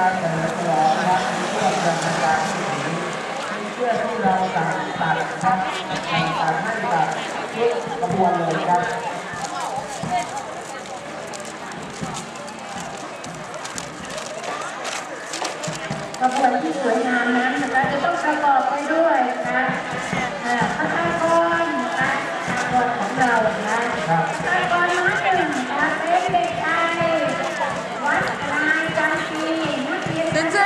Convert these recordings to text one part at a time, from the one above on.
การเฉลิมฉลองนะครับในช่วงเดือนธันวาคมนี้เพื่อที่เราสั่งตัดนะครับสั่งตัดให้กับทุกกระบวนเลยครับกระบวนที่สวยงามนั้นนะคะจะต้องประกอบไปด้วยนะคะอ่าพระธาตุกรนะคะขบวนของเรานะคะครับพระธาตุกรน้อยหนึ่งนะคะเป็นเด็กชายวัดลายจันทรีนักเรียนชั้นประถ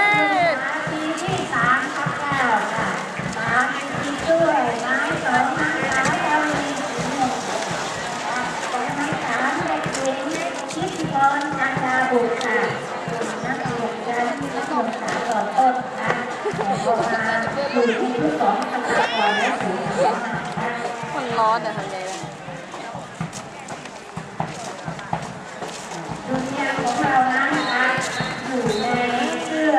มปีที่สามทับเก้าค่ะตามที่ด้วยไม้สองไม้สามเรามีสีหนึ่งค่ะและไม้สามเด็กหญิงชิติพรจันทาบุตรค่ะเป็นนักเรียนชั้นมัธยมศึกษาตอนต้นค่ะแต่พอมาอยู่ที่ที่สองทำการก่อนและสูงสุดค่ะ มันร้อนอะทำไงล่ะ ดุนยาของเรานั้นนะคะอยู่ในเสื้อ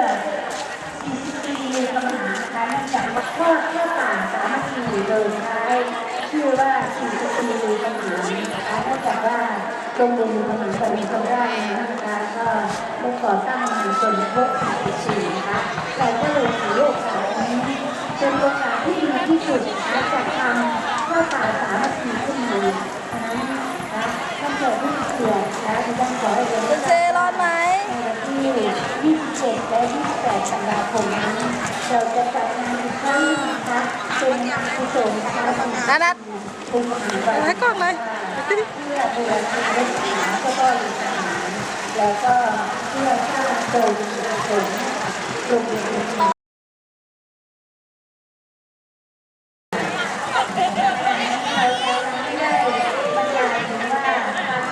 40ปีกำลังนะคะเนื่องจากว่าทอดเพื่อต่างสามัคคีโดยใช้ชื่อว่า40ปีกำลังนะคะเนื่องจากว่า โรงเรียนกำลังเป็นคนแรกนะคะก็ได้ก่อตั้งมาจนครบ44นะคะแต่ก็เลยถือโอกาสนี้เป็นโอกาสที่ดีที่สุดและจัดทำข้าวสารสามัคคีขึ้นมาฉะนั้นนะคะท่านเกิดที่เกียรตินะคะที่ต้องขอให้เป็นเจร้อนไหมที่27และ28ธันวาคมนี้เราจะจัดงานอีกครั้งหนึ่งนะคะเป็นกุศลนะคะนัดนัดเป็นงานวันให้กล้องเลย เพื่อบูรณะเรื่องสาก็ก็อีกสถานแล้วก็เพื่อสร้างโดยมีผลโรงเรียนนี้เราจะไม่ได้บรรยายถึงว่าการ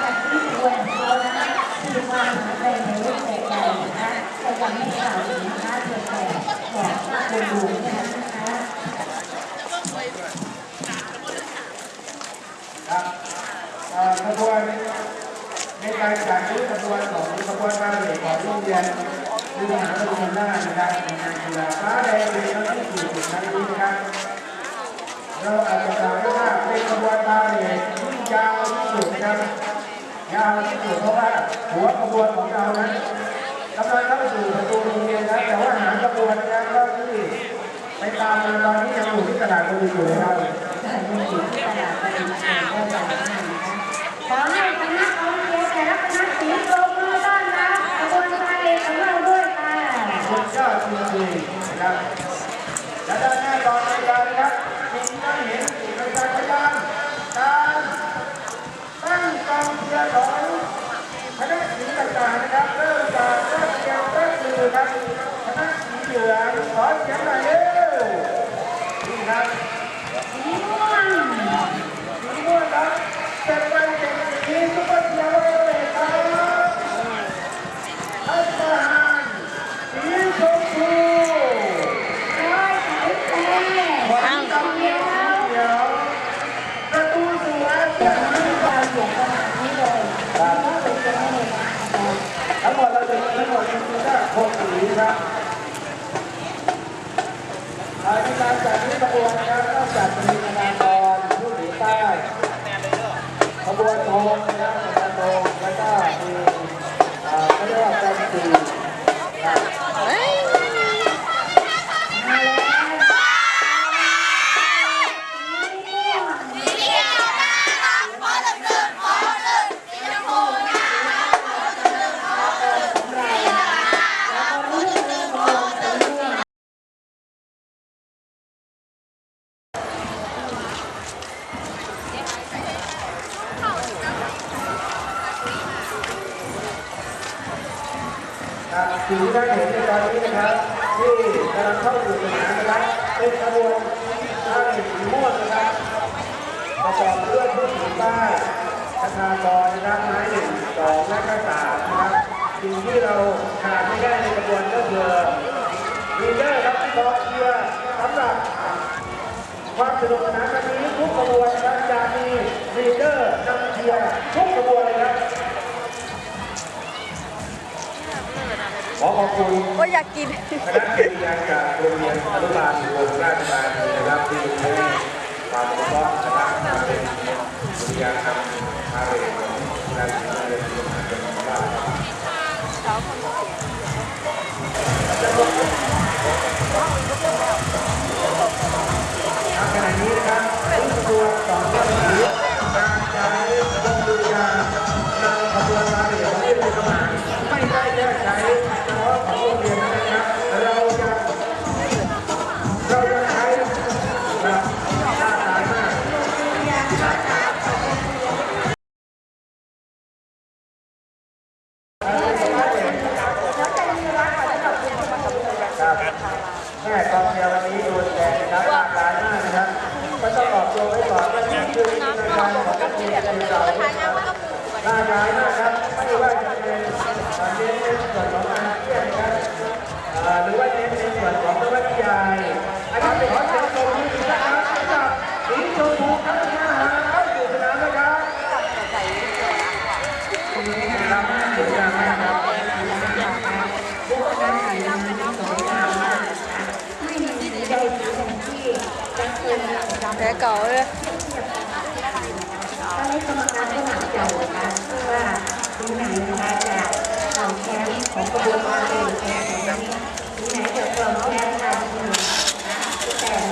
จัดที่ควรของเขานั้นคือความหมายในรูปแบบใดนะคะแต่ยังไม่กล่าวถึงนะคะเพียงแต่ขอทราบดูๆเนี่ยนะคะ ครับเอ่อกระบวนในการจัดซื้อกระบวนของกระบวนการเด็กของโรงเรียนวิทยาลัยจุฬานะครับในงานกีฬาฟ้าแดงเป็นครั้งที่สี่สิบครั้งนี้นะครับ เราอาจจะกล่าวได้ว่าเป็นกระบวนการเด็กที่ยาวที่สุดนะครับยาวที่สุดเพราะว่าหัวกระบวนของเรานั้นกำลังเข้าสู่ประตูโรงเรียนแล้วแต่ว่าหางกระบวนนะครับก็ที่ ไปตามเลยตอนนี้ยังอยู่ที่ตลาดคนอยู่นะครับได้อยู่ที่ตลาดบริการก็อย่ ครับสีม่วงสีม่วงครับเป็นไปเด็กสีซุปเปอร์เชียร์เลยครับทัศหารสีชมพูร้อยสายแปดวันนี้ต้องเดียวประตูสู่อาเซียนเราเหยียบขนาดนี้เลยเราเป็นจะไม่เลยนทั้งหมดเราจะมีทั้งหมดจริงๆก็หกสีครับ ในการจัดที่ขบวนนะครับนอกจากจะมีคณะกรผู้หนีใต้ขบวนโทงนะครับคณะโท ครับสีที่ท่านเห็นในตอนนี้นะครับที่กำลังเข้าสู่สนามนะครับเป็นขบวนผ้าหล็กสีม่วงนะครับประกอบด้วยผู้หญิงใต้คณากรนะครับไม้หนึ่งสองและก็สามนะครับสิ่งที่เราขาดไม่ได้ในกระบวนก็คือลีเดอร์ครับกอเชียร์สำหรับความสนุกสนานครั้งนี้ทุกขบวนนะครับจะมีลีดเดอร์นำเชียร์ทุกขบวนเลยครับ ขอขอบคุณก็อยากกิน คณะวิทยาจากโรงเรียนอนุบาลวงราชบาลีนะครับที่ให้ความรู้เคราะห์นะครับมาเป็นวิทยาธรรมพาเรนของการเรียนรู้ของเราครับ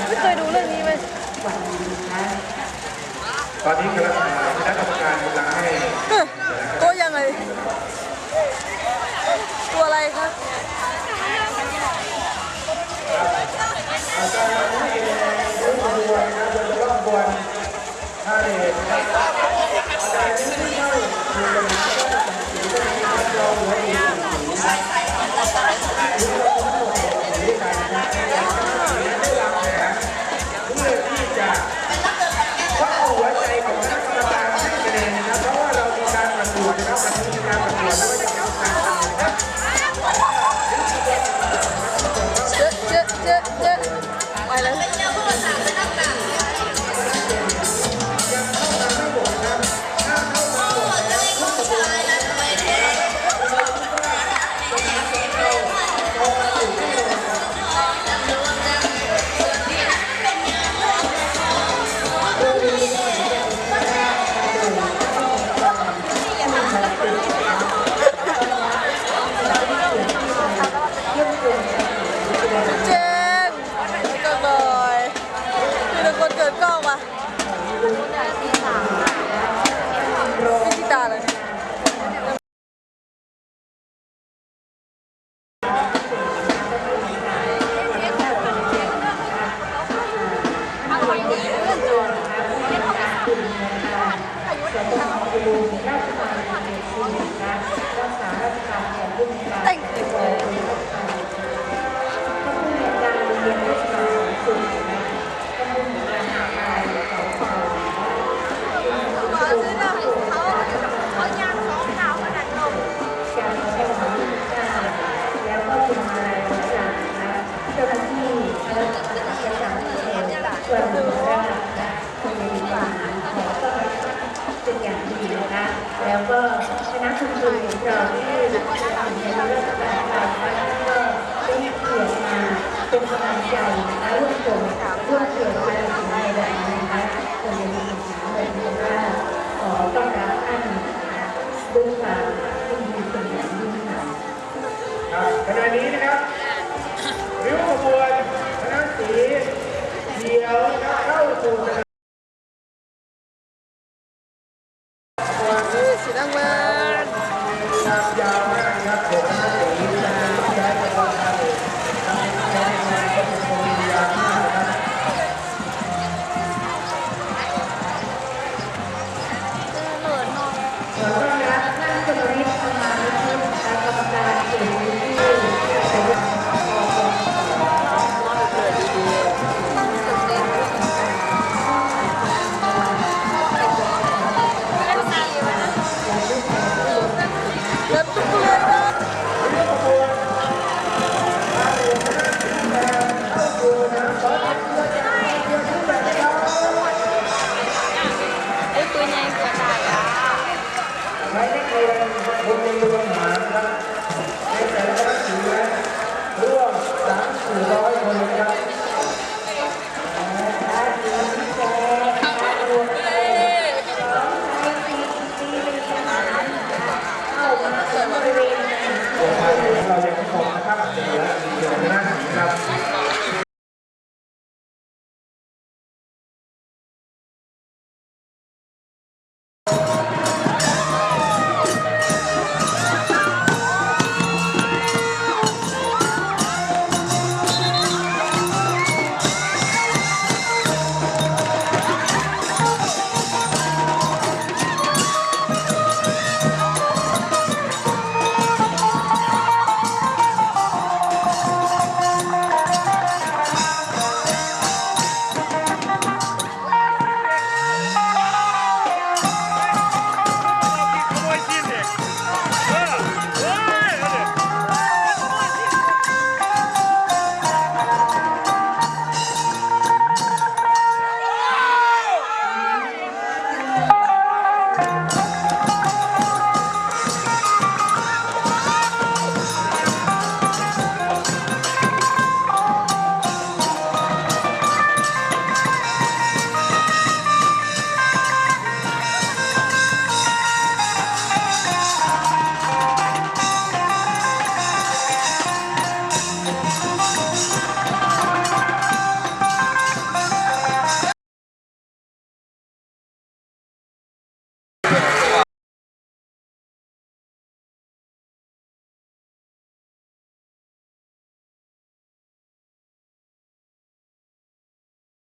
ไม่เคยดูเรื่องนี้เลยตอนนี้คณะกรรมการกำลังให้ ตัวยังไง สีน้ำเงินยาวมากครัม